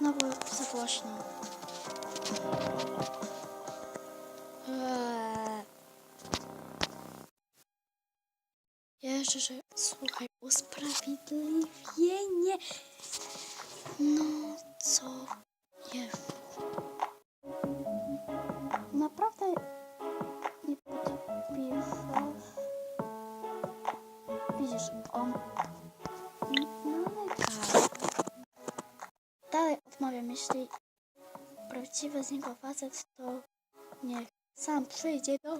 znowu za głośno. Eee. Jeszcze, że słuchaj, usprawiedliwienie. No co jest? Naprawdę nie podpiszesz. Jeśli prawdziwy z niego facet, to niech sam przyjdzie do.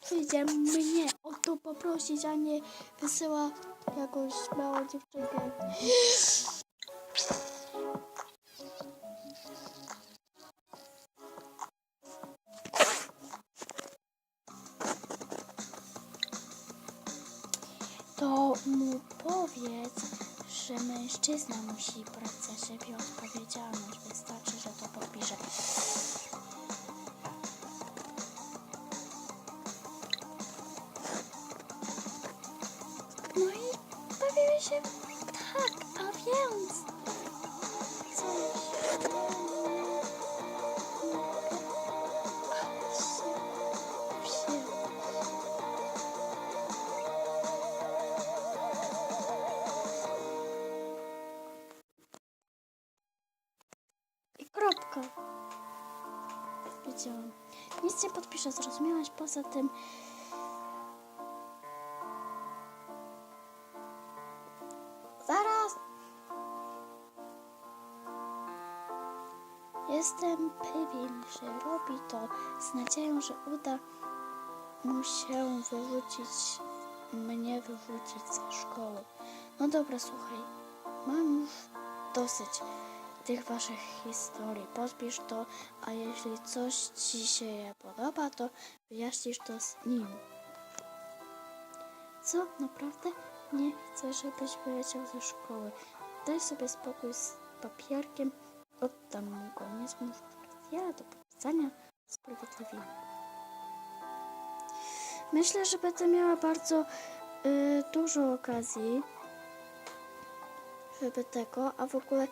Przyjdzie mnie o to poprosić, a nie wysyła jakąś małą dziewczynkę. To mu powiedz, że mężczyzna musi brać za siebie odpowiedzialność. Wystarczy, że to podpisze. No i bawimy się Wiedziałam. Nic nie podpiszę, zrozumiałaś? Poza tym... Zaraz! Jestem pewien, że robi to z nadzieją, że uda mu się wyrzucić, mnie wyrzucić ze szkoły. No dobra, słuchaj, mam już dosyć tych waszych historii. Podpisz to, a jeśli coś ci się podoba, to wyjaśnisz to z nim. Co? Naprawdę? Nie chcę, żebyś wyleciał ze szkoły. Daj sobie spokój z papierkiem. Oddam mu go. Nie zmusz ja do podpisania sprawiedliwie. Myślę, że będę miała bardzo y, dużo okazji, żeby tego, a w ogóle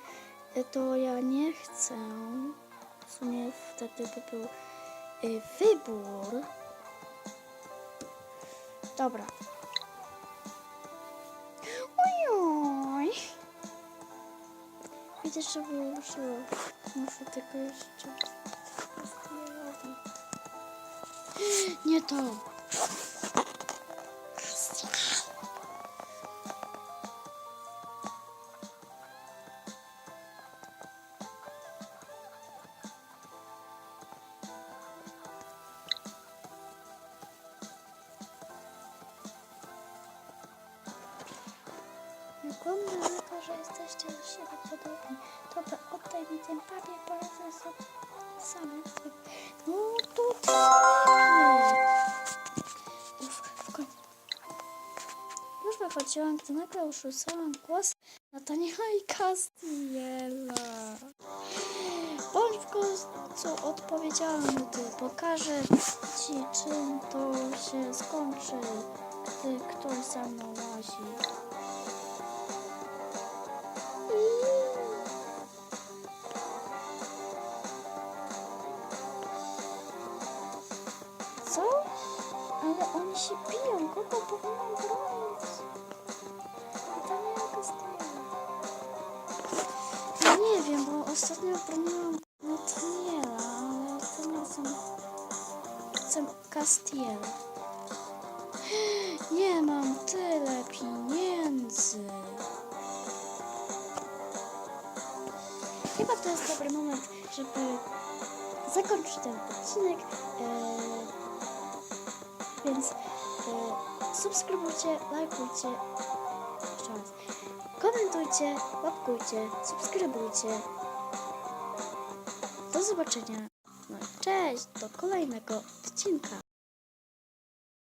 to ja nie chcę. W sumie wtedy by był y, wybór. Dobra. Ojoj. Widzisz, że wyłożyło. Muszę tylko jeszcze... Nie to. Wygląda na to, że jesteście do siebie podobni. Dobra, oddaj mi ten papier, poradzę sobie sama. No to. Już wychodziłam, gdy nagle usłyszałam głos Nataniela i Castiela. Bądź w końcu odpowiedzialny ty. Pokażę ci, czym to się skończy, gdy ktoś za mną łazi. Się biją. Kogo bronić? Castiela. Ja nie wiem, bo ostatnio broniłam Nataniela, ale tym razem chcę Castiela. Nie mam tyle pieniędzy. Chyba to jest dobry moment, żeby zakończyć ten odcinek. Eee, więc subskrybujcie, lajkujcie, jeszcze raz, komentujcie, łapkujcie, subskrybujcie. Do zobaczenia. No i cześć, do kolejnego odcinka.